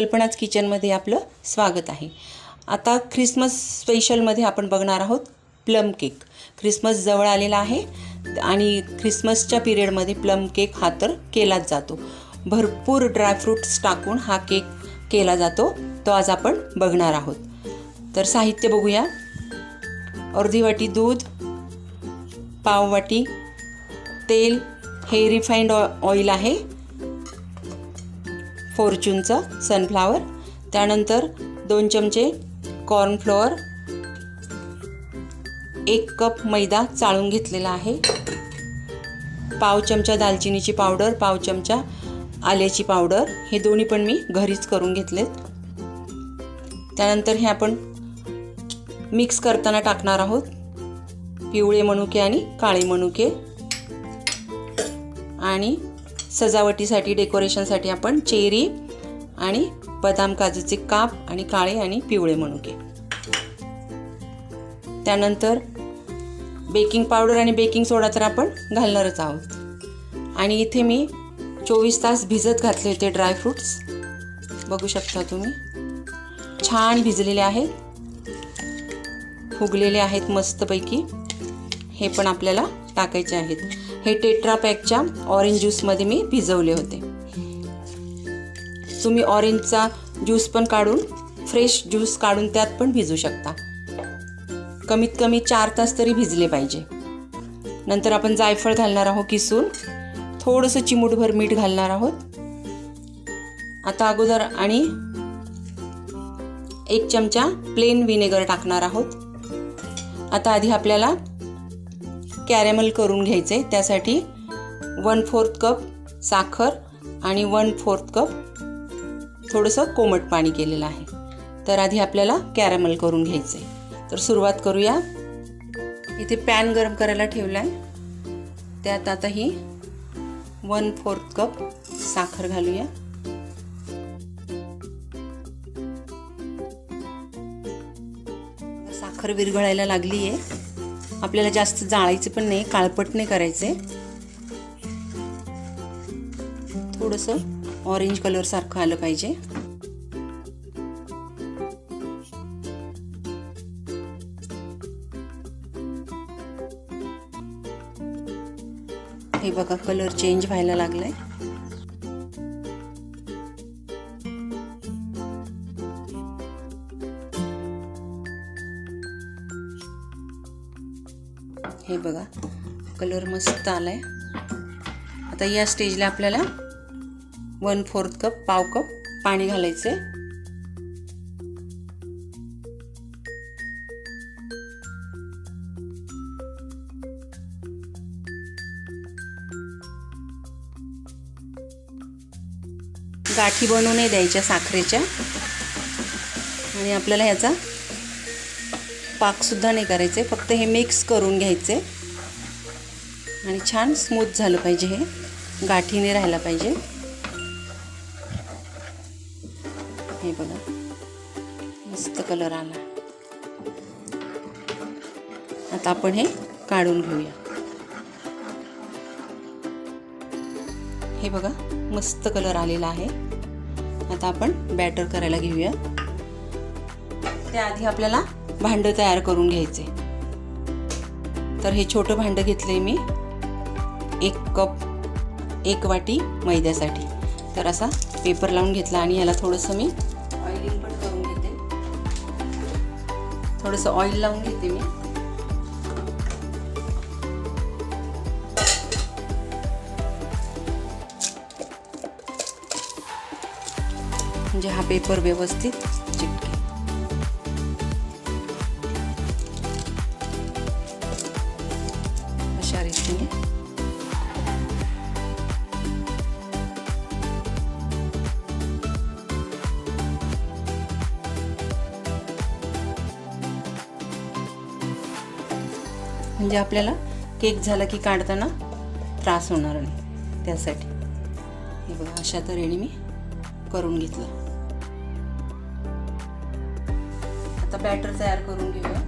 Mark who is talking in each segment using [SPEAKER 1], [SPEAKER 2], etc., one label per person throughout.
[SPEAKER 1] कल्पनाच किचनमध्ये आपलं स्वागत आहे. आता ख्रिसमस स्पेशलमध्ये आपण बघणार आहोत प्लम केक. ख्रिसमस जवळ आलेला आहे आणि ख्रिसमसच्या पिरियडमध्ये प्लम केक हा तर केलाच जातो. भरपूर ड्रायफ्रूट्स टाकून हा केक केला जातो तो आज आपण बघणार आहोत. तर साहित्य बघूया. अर्धी वाटी दूध पाववाटी तेल हे रिफाईंड ऑ ऑइल आहे. फॉर्च्यूनचा सनफ्लावर त्यानंतर दोन चमचे कॉर्नफ्लोअर एक कप मैदा चाळून घेतलेला आहे. पाव चमचा दालचिनीची पावडर पाव चमचा आल्याची पावडर हे दोन्ही पण मी घरीच करून घेतलेत. त्यानंतर हे आपण मिक्स करताना टाकणार आहोत. पिवळे मनुके आणि काळे मनुके. आणि सजावटीसाठी डेकोरेशनसाठी आपण चेरी आणि बदाम काजूचे काप आणि काळे आणि पिवळे मनुके त्यानंतर बेकिंग पावडर आणि बेकिंग सोडा तर आपण घालणारच आहोत. आणि इथे मी चोवीस तास भिजत घातले होते ड्रायफ्रूट्स बघू शकता तुम्ही. छान भिजलेले आहेत. फुगलेले आहेत मस्तपैकी. हे पण आपल्याला टाकायचे आहेत. हे टेट्रा पॅकच्या ऑरेंज ज्यूसमध्ये मी भिजवले होते. तुम्ही ऑरेंजचा ज्यूस पण काढून फ्रेश ज्यूस काढून त्यात पण भिजू शकता. कमीत कमी चार तास तरी भिजले पाहिजे. नंतर आपण जायफळ घालणार आहोत किसून. थोडंसं चिमूटभर मीठ घालणार आहोत. आता अगोदर आणि एक चमचा प्लेन विनेगर टाकणार आहोत. आता आधी आपल्याला कॅरेमल करून घ्यायचे. त्यासाठी वन फोर्थ कप साखर आणि वन फोर्थ कप थोडंसं कोमट पाणी केलेलं आहे. तर आधी आपल्याला कॅरेमल करून घ्यायचं. आहे तर सुरुवात करूया. इथे पॅन गरम करायला ठेवला आहे त्यात आता ही वन फोर्थ कप साखर घालूया. साखर विरघळायला लागली आहे आपल्याला जास्त जाळायचं पण नाही काळपट नाही करायचे. थोडंसं ऑरेंज कलर सारखं आलं पाहिजे. हे बघा कलर चेंज व्हायला लागलाय. हे बघा कलर मस्त आलाय. आता या स्टेजला आपल्याला वन फोर्थ कप पाव कप पाणी घालायचं गाठी बनवू नये द्यायच्या साखरेच्या. आणि आपल्याला ह्याचा पाकसुद्धा नाही करायचे फक्त हे मिक्स करून घ्यायचे. आणि छान स्मूथ झालं पाहिजे हे. गाठीने राहायला पाहिजे. हे बघा. मस्त कलर आला. आता आपण हे काढून घेऊया. हे बघा मस्त कलर आलेला आहे. आता आपण बॅटर करायला घेऊया. त्याआधी आपल्याला भांडं तयार करून घ्यायचे. तर हे छोटं भांडं घेतलं आहे मी. एक कप एक वाटी मैद्यासाठी. तर असा पेपर लावून घेतला आणि याला थोडंसं मी ऑइलिंग पण करून घेते. थोडंसं ऑइल लावून घेते मी. म्हणजे हा पेपर व्यवस्थित म्हणजे आपल्याला केक झाला की काढताना त्रास होणार नाही. त्यासाठी. हे बघा अशा तऱ्हेने मी करून घेतलं. आता बॅटर तयार करून घेऊया.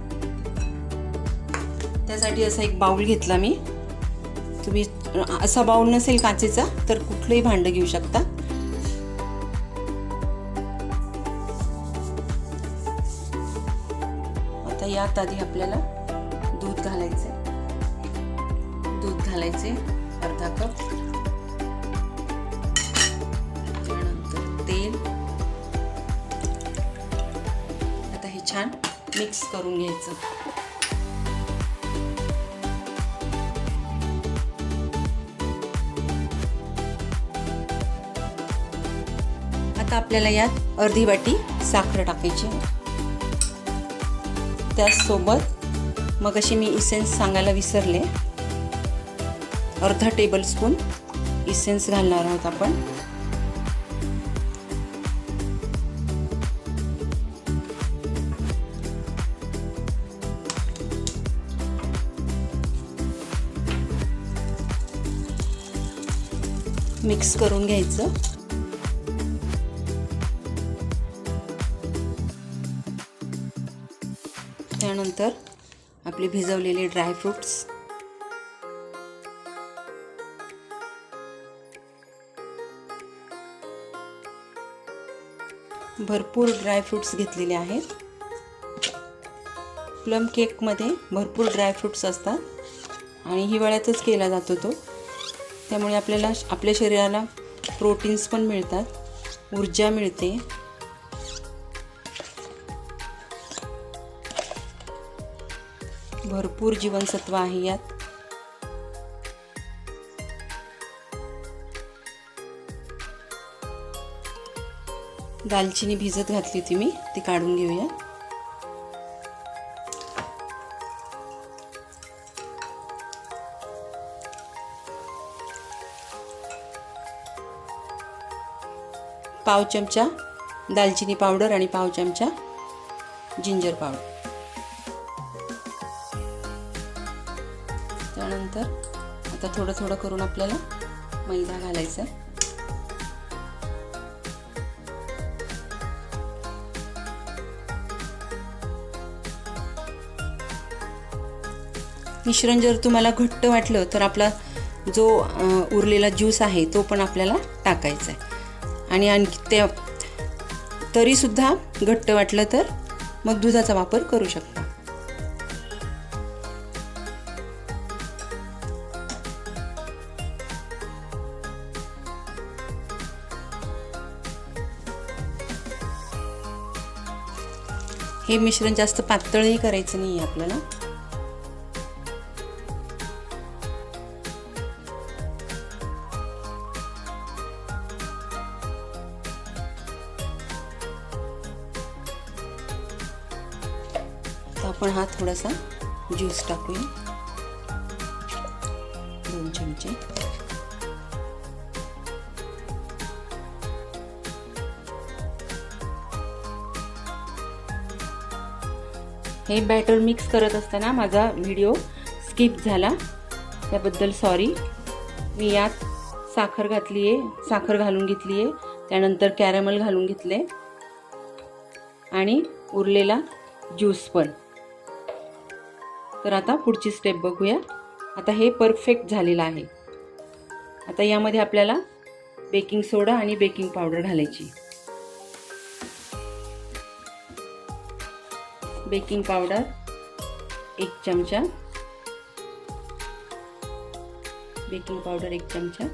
[SPEAKER 1] त्यासाठी असा एक बाऊल घेतला मी. तुम्ही असा बाऊल नसेल काचेचा तर कुठलंही भांडं घेऊ शकता. आता यात आधी आपल्याला दूध घालायचे दूध घालायचे अर्धा कप. त्यानंतर तेल. आता हे छान मिक्स करून घ्यायचं. आता आपल्याला यात अर्धी वाटी साखर टाकायची त्याचसोबत मग अशी मी इसेन्स सांगायला विसरले. अर्धा टेबलस्पून इसेन्स घालणार आहोत आपण. मिक्स करून घ्यायचं. त्यानंतर आपले भिजवलेले ड्रायफ्रूट्स भरपूर ड्रायफ्रूट्स घेतलेले आहेत. प्लम केकमध्ये भरपूर ड्रायफ्रूट्स असतात. आणि हिवाळ्यातच केला जातो तो. त्यामुळे आपल्याला आपल्या शरीराला प्रोटीन्स पण मिळतात. ऊर्जा मिळते. भरपूर जीवनसत्व आहे यात. दालचिनी भिजत घातली होती मी ती काढून घेऊया. पाव चमचा दालचिनी पावडर आणि पाव चमचा जिंजर पावडर. आता थोडं थोडं करून आपल्याला मैदा घालायचा आहे. मिश्रण जर तुम्हाला घट्ट वाटलं तर आपला जो उरलेला ज्यूस आहे तो पण आपल्याला टाकायचा आहे. आणि आणखी त्या तरीसुद्धा घट्ट वाटलं तर मग दुधाचा वापर करू शकता. हे मिश्रण जास्त पातळही करायचं नाही आहे आपल्याला आपण हा थोडासा ज्यूस टाकूया. दोन चमचे. हे बॅटर मिक्स करत असताना माझा व्हिडिओ स्किप झाला. त्याबद्दल सॉरी मी यात साखर घातली आहे साखर घालून घेतली आहे त्यानंतर कॅरमल घालून घेतले. आणि उरलेला ज्यूस पण. तर आता पुढची स्टेप बघूया. आता हे परफेक्ट झालेलं आहे. आता यामध्ये आपल्याला बेकिंग सोडा आणि बेकिंग पावडर घालायची. बेकिंग पाउडर एक चमचा. बेकिंग पाउडर एक चमचा.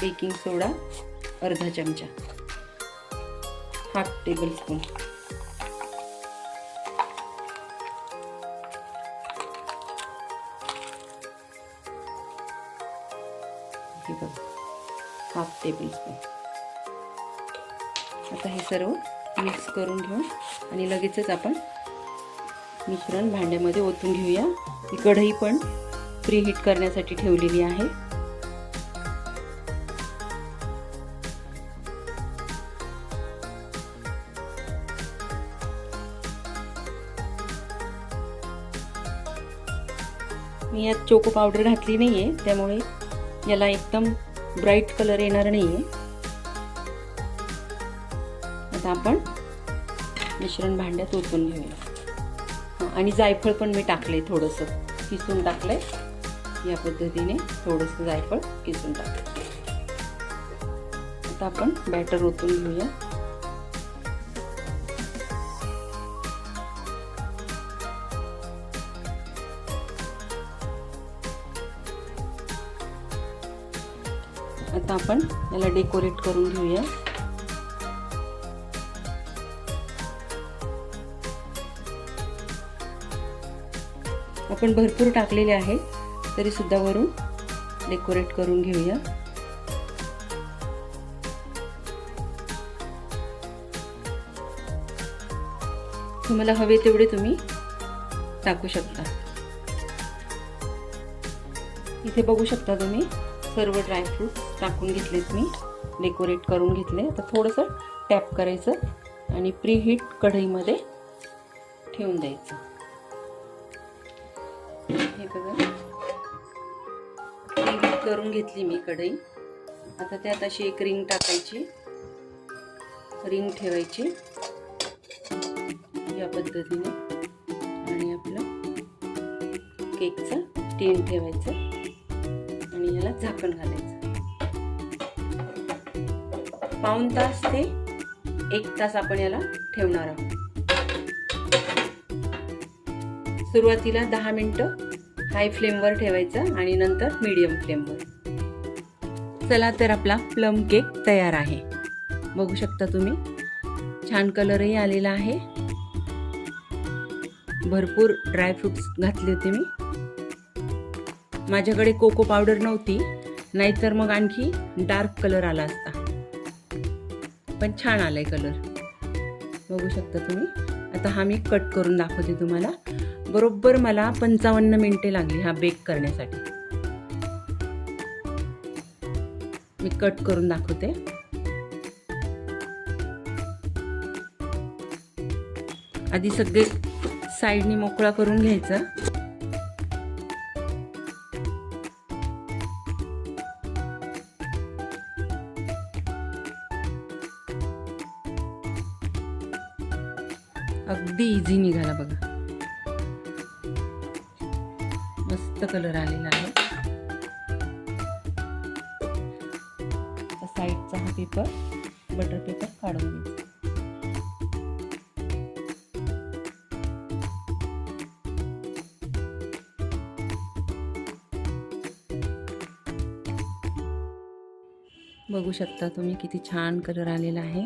[SPEAKER 1] बेकिंग सोडा अर्धा चमचा. Half tablespoon half tablespoon आता हे सर्व मिक्स करून घेऊ. आणि लगेचच आपण मिश्रण भांड्यामध्ये ओतून घेऊया. ही कढई पण प्रीहीट करण्यासाठी ठेवलेली आहे. मी यात चोको पावडर घातली नाही आहे त्यामुळे याला एकदम ब्राईट कलर येणार नाही आहे आता आपण मिश्रण भांड्यात ओतून घेऊया. आणि जायफळ पण मी टाकले थोडंसं. किसून टाकलं आहे या पद्धतीने थोडंसं जायफळ किसून टाकलं आता आपण बॅटर ओतून घेऊया. आता आपण याला डेकोरेट करून घेऊया. आपण भरपूर टाकलेले आहे. तरी सुद्धा वरून डेकोरेट करून घेऊया. तुम्हाला हवे तेवढे तुम्ही टाकू शकता. इथे बघू शकता तुम्ही सर्व ड्रायफ्रूट टाकून घेतलेत मी डेकोरेट करून घेतले. आता थोडंसं टॅप करायचं आणि प्रीहीट कढईमध्ये ठेवून द्यायचं. हे बघा करून घेतली मी कढई. आता त्यात अशी एक रिंग टाकायची. रिंग ठेवायची. या पद्धतीने. आणि आपलं केकचं टीन ठेवायचं. आणि याला झाकण घालायचं. पाऊन तास ते एक तास आपण याला ठेवणार आहोत. सुरुवातीला दहा मिनटं हाय फ्लेमवर ठेवायचं आणि नंतर मीडियम फ्लेमवर. चला तर आपला प्लम केक तयार आहे. बघू शकता तुम्ही छान कलरही आलेला आहे. भरपूर ड्रायफ्रुट्स घातले होते मी. माझ्याकडे कोको पावडर नव्हती नाहीतर मग आणखी डार्क कलर आला असता. पण छान आलाय कलर बघू शकता तुम्ही. आता हा मी कट करून दाखवते तुम्हाला. बरोबर मला पंचावन्न मिनिटे लागली हा बेक करण्यासाठी. मी कट करून दाखवते. आधी सगळे साईडनी मोकळा करून घ्यायचा. मस्त कलर आलेला आहे. साईडचा हा पेपर बटर पेपर काढून घ्यायचा बघू शकता तुम्ही किती छान कलर आलेला आहे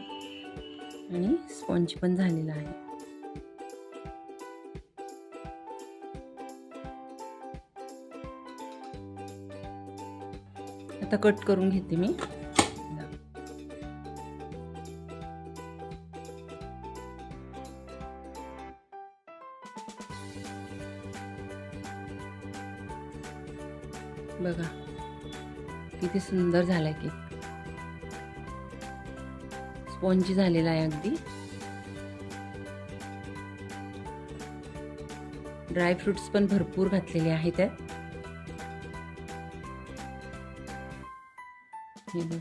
[SPEAKER 1] आणि स्पॉन्ज पण झालेला आहे. आता कट करून घेते मी. बघा किती सुंदर झालाय केक. स्पॉन्जी झालेला आहे अगदी. ड्रायफ्रुट्स पण भरपूर घातलेले आहे त्यात. हे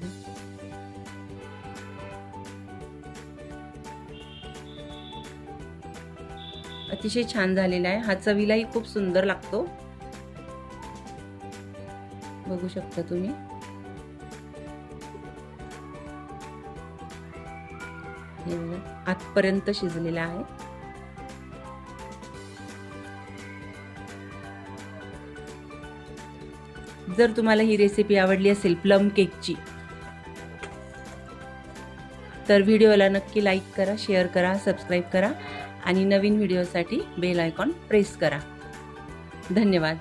[SPEAKER 1] अतिशय छान झालेला आहे. हा चवीलाही खूप सुंदर लागतो. बघू शकता तुम्ही. आतपर्यंत शिजलेला आहे. जर तुम्हाला ही रेसिपी आवडली असेल प्लम केकची तर व्हिडिओला नक्की लाईक करा शेअर करा सबस्क्राईब करा आणि नवीन व्हिडिओसाठी बेल आयकॉन प्रेस करा. धन्यवाद.